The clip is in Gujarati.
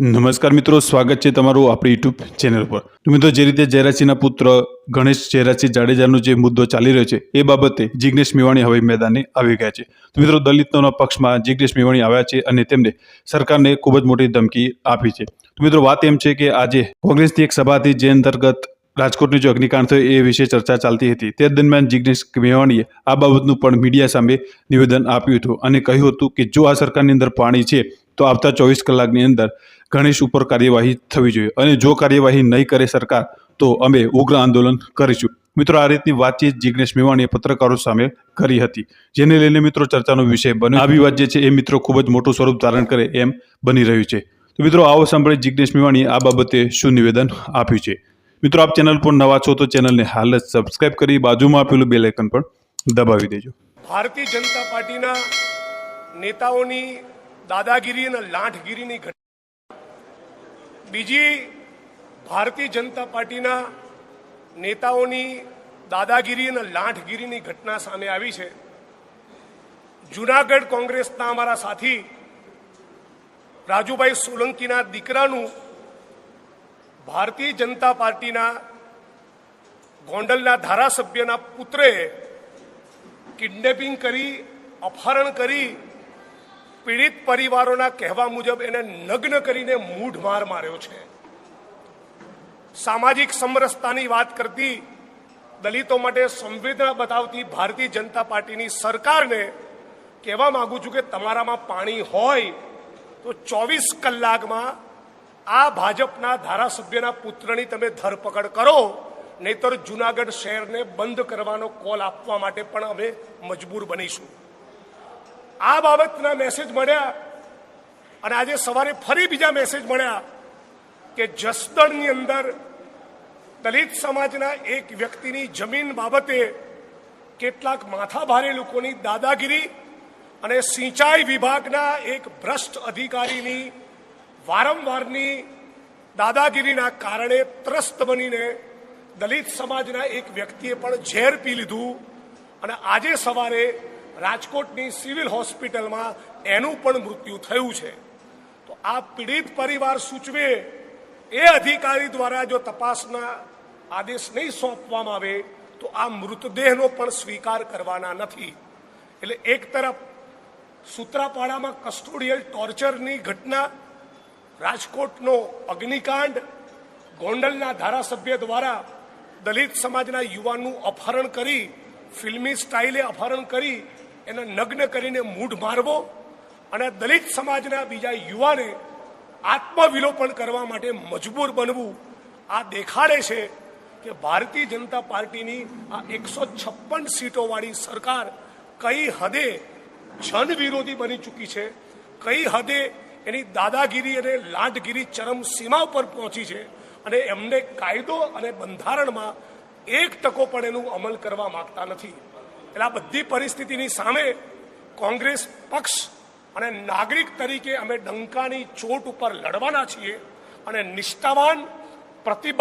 નમસ્કાર મિત્રો, સ્વાગત છે તમારું આપણી યુટ્યુબ ચેનલ પર. મિત્રો, જે રીતે જયરાજસિંહના પુત્ર ગણેશ જયરાજસિંહ જાડેજાનો જે મુદ્દો ચાલી રહ્યો છે, એ બાબતે જિગ્નેશ મેવાણી હવે મેદાને આવી ગયા છે. તો મિત્રો, દલિતોના પક્ષમાં જિગ્નેશ મેવાણી આવ્યા છે અને તેમને સરકારને ખૂબ જ મોટી ધમકી આપી છે. તો મિત્રો, વાત એમ છે કે આજે કોંગ્રેસની એક સભા હતી, જે અંતર્ગત રાજકોટની જે અગ્નિકાંડ થયો, એ વિશે ચર્ચા ચાલતી હતી. તે દરમિયાન જિગ્નેશ મેવાણીએ આ બાબતનું પણ મીડિયા સામે નિવેદન આપ્યું હતું અને કહ્યું હતું કે, જો આ સરકારની અંદર પાણી છે તો આવતા ચોવીસ કલાકની અંદર ગણેશ ઉપર કાર્યવાહી થવી જોઈએ. અને જો કાર્યવાહી નહીં કરે સરકાર, તો અમે ઉગ્ર આંદોલન કરીશું. મિત્રો, આ રીતની વાતચીત જીગ્નેશ મેવાણીએ પત્રકારો સામે કરી હતી, જેને લઈને મિત્રો ચર્ચાનો વિષય બન્યો. આવી વાત જે છે એ મિત્રો ખૂબ જ મોટું સ્વરૂપ ધારણ કરે એમ બની રહ્યું છે. તો મિત્રો, આવો સાંભળે જિગ્નેશ મેવાણીએ આ બાબતે શું નિવેદન આપ્યું છે. મિત્રો, આપ ચેનલ પર નવા છો તો ચેનલને હાલ જ સબસ્ક્રાઇબ કરી બાજુમાં આપેલું બેલ આઇકન પણ દબાવી દેજો. ભારતીય જનતા પાર્ટીના નેતાઓની દાદાગીરી અને લાંઠગીરીની ઘટના. બીજી ભારતીય જનતા પાર્ટીના નેતાઓની દાદાગીરી અને લાંઠગીરીની ઘટના સામે આવી છે. જુનાગઢ કોંગ્રેસના અમારા સાથી રાજુભાઈ સોલંકીના દીકરાનું ભારતીય જનતા પાર્ટીના ગોંડલના ધારાસભ્યના પુત્રે કિડનેપિંગ કરી, અપહરણ કરી પીડિત પરિવારોના કહેવા મુજબ એને નગ્ન કરીને મૂઢ માર માર્યો છે. સામાજિક સમરસતાની વાત કરતી દલિતો માટે સંવેદના બતાવતી ભારતીય જનતા પાર્ટીની સરકારને કહેવા માંગુ છું કે તમારામાં પાણી હોય તો ચોવીસ કલાકમાં આ ભાજપના ધારાસભ્યના પુત્રની તમે ધરપકડ કરો, નહીતર જુનાગઢ શહેરને બંધ કરવાનો કોલ આપવા માટે પણ અમે મજબૂર બનીશું. આ બાબતના મેસેજ મળ્યા અને આજે સવારે ફરી બીજા મેસેજ મળ્યા કે જસદણની અંદર દલિત સમાજના એક વ્યક્તિની જમીન બાબતે કેટલાક માથાભારે લોકોની દાદાગીરી અને સિંચાઈ વિભાગના એક ભ્રષ્ટ અધિકારીની વારંવારની દાદાગીરીના કારણે ત્રસ્ત બનીને દલિત સમાજના એક વ્યક્તિએ પણ ઝેર પી લીધું અને આજે સવારે રાજકોટની સિવિલ હોસ્પિટલમાં એનું પણ મૃત્યુ થયું છે. તો આ પીડિત પરિવાર સૂચવે એ અધિકારી દ્વારા જો તપાસના આદેશ નહીં સોંપવામાં આવે, તો આ મૃતદેહનો પણ સ્વીકાર કરવાના નથી. એટલે એક તરફ સૂત્રાપાડામાં કસ્ટોડિયલ ટોર્ચરની ઘટના, રાજકોટનો અગ્નિકાંડ, ગોંડલના ધારાસભ્ય દ્વારા દલિત સમાજના યુવાનનું અપહરણ કરી ફિલ્મી સ્ટાઇલે અપહરણ કરી, એને નગ્ન કરીને મૂઢ મારવો અને દલિત સમાજના બીજા યુવાને આત્મવિલોપન કરવા માટે મજબૂર બનવું, આ દેખાડે છે કે ભારતીય જનતા પાર્ટીની આ એકસો છપ્પન સીટોવાળી સરકાર કઈ હદે જનવિરોધી બની ચૂકી છે, કઈ હદે એની દાદાગીરી અને લાંટગીરી ચરમ સીમા ઉપર પહોંચી છે અને એમને કાયદો અને બંધારણમાં એક ટકો પણ એનું અમલ કરવા માંગતા નથી. એટલે આ બધી પરિસ્થિતિની સામે કોંગ્રેસ પક્ષ અને નાગરિક તરીકે અમે ડંકાની ચોટ ઉપર લડવાના છીએ અને નિષ્ઠાવાન, પ્રતિબદ્ધ